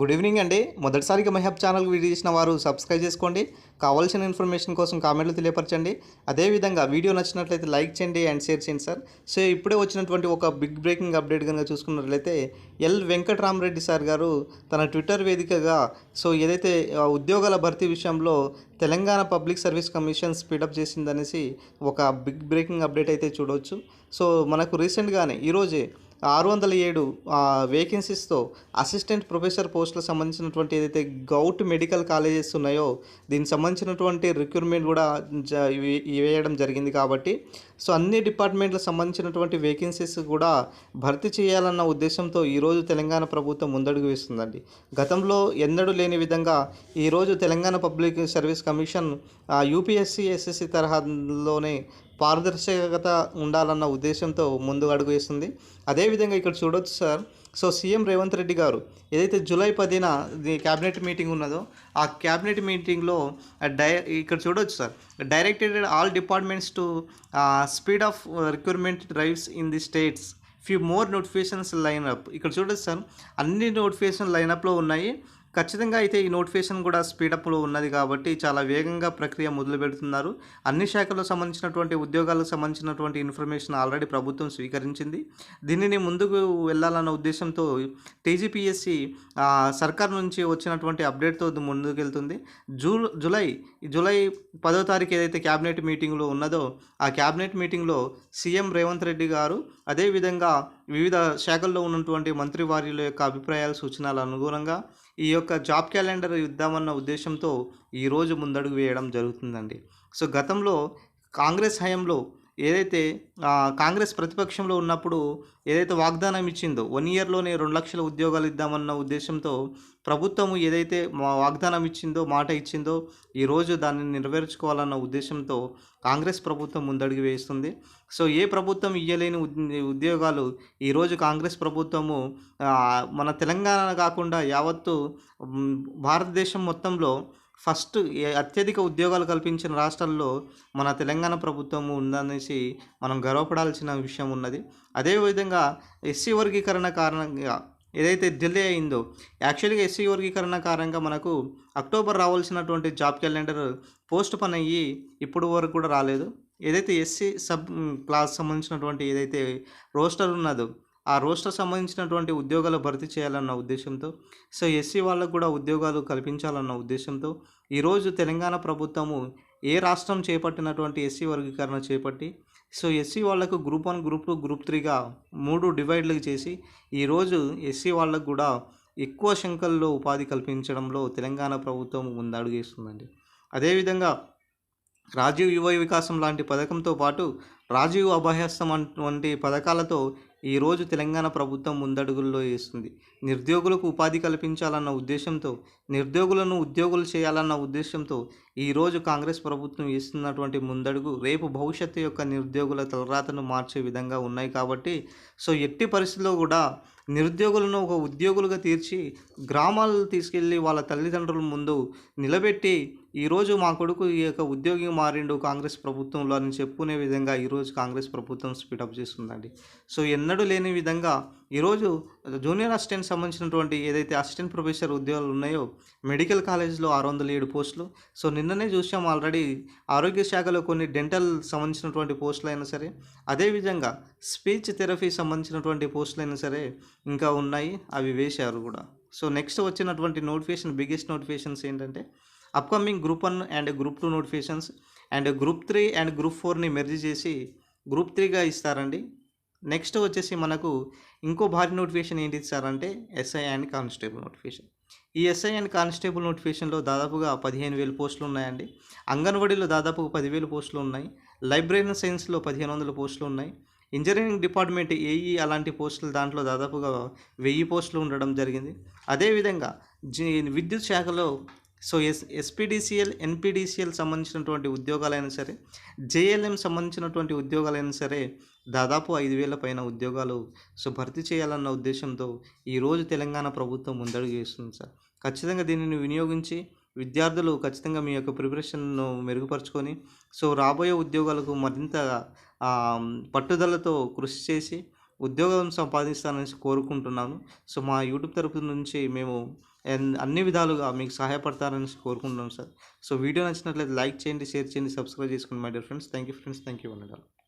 Good evening అండి. మొదటిసారిగా మహబ్ channel video చేసిన వారు సబ్స్క్రైబ్ చేసుకోండి. కావాల్సిన ఇన్ఫర్మేషన్ కోసం కామెంట్లు తెలియపరచండి. అదేవిధంగా వీడియో నచ్చినట్లయితే లైక్ చేయండి అండ్ షేర్ చేయండి సార్. సో ఇప్పుడే వచ్చినటువంటి ఒక బిగ్ బ్రేకింగ్ అప్డేట్ కనుక చూసుకున్నట్లయితే ఎల్ వెంకటరామరెడ్డి సార్ గారు తన ట్విట్టర్ వేదికగా సో ఏదైతే ఉద్యోగాల భర్తీ విషయంలో Telangana public service commission speed up చేసిందనేసి ఒక బిగ్ బ్రేకింగ్ అప్డేట్ అయితే చూడవచ్చు. సో మనకు రీసెంట్గానే ఈరోజే ఆరు వందల ఏడు వేకెన్సీస్తో అసిస్టెంట్ ప్రొఫెసర్ పోస్టులకు సంబంధించినటువంటి ఏదైతే గౌట్ మెడికల్ కాలేజెస్ ఉన్నాయో దీనికి సంబంధించినటువంటి రిక్రూట్మెంట్ కూడా వేయడం జరిగింది కాబట్టి సో అన్ని డిపార్ట్మెంట్లకు సంబంధించినటువంటి వేకెన్సీస్ కూడా భర్తీ చేయాలన్న ఉద్దేశంతో ఈరోజు తెలంగాణ ప్రభుత్వం ముందడుగు వేస్తుందండి. గతంలో ఎన్నడూ లేని విధంగా ఈరోజు Telangana public service commission UPSC SSC తరహాలోనే పారదర్శకత ఉండాలన్న ఉద్దేశంతో ముందు అడుగు వేస్తుంది అదేవిధంగా ఇక్కడ చూడొచ్చు sir. So CM Revanth Reddy garu ఏదైతే జూలై పదిన ది క్యాబినెట్ మీటింగ్ ఉన్నదో ఆ క్యాబినెట్ మీటింగ్లో డై ఇక్కడ చూడొచ్చు sir. Directed all departments to speed of recruitment drives in the states. Few more notifications line up. ఇక్కడ చూడొచ్చు సార్. అన్ని నోటిఫికేషన్ లైనప్లో ఉన్నాయి. ఖచ్చితంగా అయితే ఈ నోటిఫికేషన్ కూడా స్పీడప్లో ఉన్నది కాబట్టి చాలా వేగంగా ప్రక్రియ మొదలు పెడుతున్నారు. అన్ని శాఖలకు సంబంధించినటువంటి ఉద్యోగాలకు సంబంధించినటువంటి ఇన్ఫర్మేషన్ ఆల్రెడీ ప్రభుత్వం స్వీకరించింది. దీనిని ముందుకు వెళ్ళాలన్న ఉద్దేశంతో టీజీపీఎస్సి సర్కార్ నుంచి వచ్చినటువంటి అప్డేట్తో ముందుకెళ్తుంది. జూ జూలై జూలై పదో తారీఖు ఏదైతే క్యాబినెట్ మీటింగ్లో ఉన్నదో ఆ క్యాబినెట్ మీటింగ్లో సీఎం రేవంత్ రెడ్డి గారు అదేవిధంగా వివిధ శాఖల్లో ఉన్నటువంటి మంత్రివార్యుల యొక్క అభిప్రాయాలు సూచనల అనుగుణంగా ఈ యొక్క జాబ్ క్యాలెండర్ ఇద్దామన్న ఉద్దేశంతో ఈరోజు ముందడుగు వేయడం జరుగుతుందండి. సో గతంలో కాంగ్రెస్ హయాంలో ఏదైతే కాంగ్రెస్ ప్రతిపక్షంలో ఉన్నప్పుడు ఏదైతే వాగ్దానం ఇచ్చిందో వన్ ఇయర్లోనే రెండు లక్షల ఉద్యోగాలు ఇద్దామన్న ఉద్దేశంతో ప్రభుత్వం ఏదైతే మా వాగ్దానం ఇచ్చిందో మాట ఇచ్చిందో ఈరోజు దాన్ని నెరవేర్చుకోవాలన్న ఉద్దేశంతో కాంగ్రెస్ ప్రభుత్వం ముందడుగు వేస్తుంది. సో ఏ ప్రభుత్వం ఇయ్యలేని ఉద్- ఉద్యోగాలు ఈరోజు కాంగ్రెస్ ప్రభుత్వము మన తెలంగాణ కాకుండా యావత్తు భారతదేశం మొత్తంలో ఫస్ట్ అత్యధిక ఉద్యోగాలు కల్పించిన రాష్ట్రాల్లో మన తెలంగాణ ప్రభుత్వం ఉందనేసి మనం గర్వపడాల్సిన విషయం ఉన్నది. అదేవిధంగా ఎస్సీ వర్గీకరణ కారణంగా ఏదైతే ఢిల్లీ అయిందో యాక్చువల్గా ఎస్సీ వర్గీకరణ కారణంగా మనకు అక్టోబర్ రావాల్సినటువంటి జాబ్ క్యాలెండర్ పోస్ట్ పని అయ్యి ఇప్పుడు వరకు కూడా రాలేదు. ఏదైతే ఎస్సీ సబ్ క్లాస్ సంబంధించినటువంటి ఏదైతే రోస్టర్ ఉన్నదో ఆ రోస్టర్ సంబంధించినటువంటి ఉద్యోగాలు భర్తీ చేయాలన్న ఉద్దేశంతో సో ఎస్సీ వాళ్ళకు కూడా ఉద్యోగాలు కల్పించాలన్న ఉద్దేశంతో ఈరోజు తెలంగాణ ప్రభుత్వము ఏ రాష్ట్రం చేపట్టినటువంటి ఎస్సీ వర్గీకరణ చేపట్టి సో ఎస్సీ వాళ్ళకు group one group two group త్రీగా మూడు డివైడ్లు చేసి ఈరోజు ఎస్సీ వాళ్ళకు కూడా ఎక్కువ శంకల్లో ఉపాధి కల్పించడంలో తెలంగాణ ప్రభుత్వం ముందడుగేస్తుందండి. అదేవిధంగా రాజీవ్ యువ వికాసం లాంటి పథకంతో పాటు రాజీవ్ అభయహస్తం వంటి పథకాలతో ఈరోజు తెలంగాణ ప్రభుత్వం ముందడుగుల్లో వేస్తుంది. నిరుద్యోగులకు ఉపాధి కల్పించాలన్న ఉద్దేశంతో నిరుద్యోగులను ఉద్యోగులు చేయాలన్న ఉద్దేశంతో ఈరోజు కాంగ్రెస్ ప్రభుత్వం ఇస్తున్నటువంటి ముందడుగు రేపు భవిష్యత్తు యొక్క నిరుద్యోగుల తలరాతను మార్చే విధంగా ఉన్నాయి కాబట్టి సో ఎట్టి పరిస్థితుల్లో కూడా నిరుద్యోగులను ఒక ఉద్యోగులుగా తీర్చి గ్రామాలు తీసుకెళ్ళి వాళ్ళ తల్లిదండ్రుల ముందు నిలబెట్టి ఈరోజు మా కొడుకు ఈ యొక్క ఉద్యోగి మారిండు కాంగ్రెస్ ప్రభుత్వంలో అని చెప్పుకునే విధంగా ఈరోజు కాంగ్రెస్ ప్రభుత్వం స్పీడప్ చేస్తుందండి. సో ఎన్నడూ లేని విధంగా ఈరోజు జూనియర్ అసిస్టెంట్ సంబంధించినటువంటి ఏదైతే అసిస్టెంట్ ప్రొఫెసర్ ఉద్యోగాలు ఉన్నాయో మెడికల్ కాలేజ్లో ఆరు వందల ఏడు పోస్టులు. సో నిన్ననే చూసాం ఆల్రెడీ ఆరోగ్య శాఖలో కొన్ని డెంటల్ సంబంధించినటువంటి పోస్టులు అయినా సరే అదేవిధంగా స్పీచ్ థెరపీ సంబంధించినటువంటి పోస్టులు అయినా సరే ఇంకా ఉన్నాయి అవి వేశారు కూడా. సో నెక్స్ట్ వచ్చినటువంటి నోటిఫికేషన్ బిగ్గెస్ట్ నోటిఫికేషన్స్ ఏంటంటే upcoming group one and group two notifications. And group three and group ఫోర్ని merge చేసి గ్రూప్ త్రీగా ఇస్తారండి. నెక్స్ట్ వచ్చేసి మనకు ఇంకో భారీ నోటిఫికేషన్ ఏంటి అంటే ఎస్ఐ అండ్ కానిస్టేబుల్ నోటిఫికేషన్ ఈ ఎస్ఐ అండ్ కానిస్టేబుల్ నోటిఫికేషన్లో దాదాపుగా పదిహేను వేల పోస్టులు ఉన్నాయండి. అంగన్వాడీలో దాదాపు పదివేల పోస్టులు ఉన్నాయి. లైబ్రరీ సైన్స్లో పదిహేను వందల పోస్టులు ఉన్నాయి. ఇంజనీరింగ్ డిపార్ట్మెంట్ ఏఈ అలాంటి పోస్టులు దాంట్లో దాదాపుగా వెయ్యి పోస్టులు ఉండడం జరిగింది. అదేవిధంగా జీ విద్యుత్ శాఖలో సో ఎస్ ఎస్పీడీసీఎల్ ఎన్పీడీసీఎల్ సంబంధించినటువంటి ఉద్యోగాలైనా సరే జేఎల్ఎం సంబంధించినటువంటి ఉద్యోగాలైనా సరే దాదాపు ఐదు వేల పైన ఉద్యోగాలు సో భర్తీ చేయాలన్న ఉద్దేశంతో ఈరోజు తెలంగాణ ప్రభుత్వం ముందడుగు వేస్తుంది సార్. ఖచ్చితంగా దీనిని వినియోగించి విద్యార్థులు ఖచ్చితంగా మీ యొక్క ప్రిపరేషన్ను మెరుగుపరుచుకొని సో రాబోయే ఉద్యోగాలకు మరింత పట్టుదలతో కృషి చేసి ఉద్యోగం సంపాదిస్తానని కోరుకుంటున్నాను. సో మా యూట్యూబ్ తరపు నుంచి మేము అన్ని విధాలుగా మీకు సహాయపడతారని కోరుకుంటున్నాం సార్. సో వీడియో నచ్చినట్లయితే లైక్ చేయండి షేర్ చేయండి సబ్స్క్రైబ్ చేసుకోండి my dear friends. Thank you friends. Thank you wonder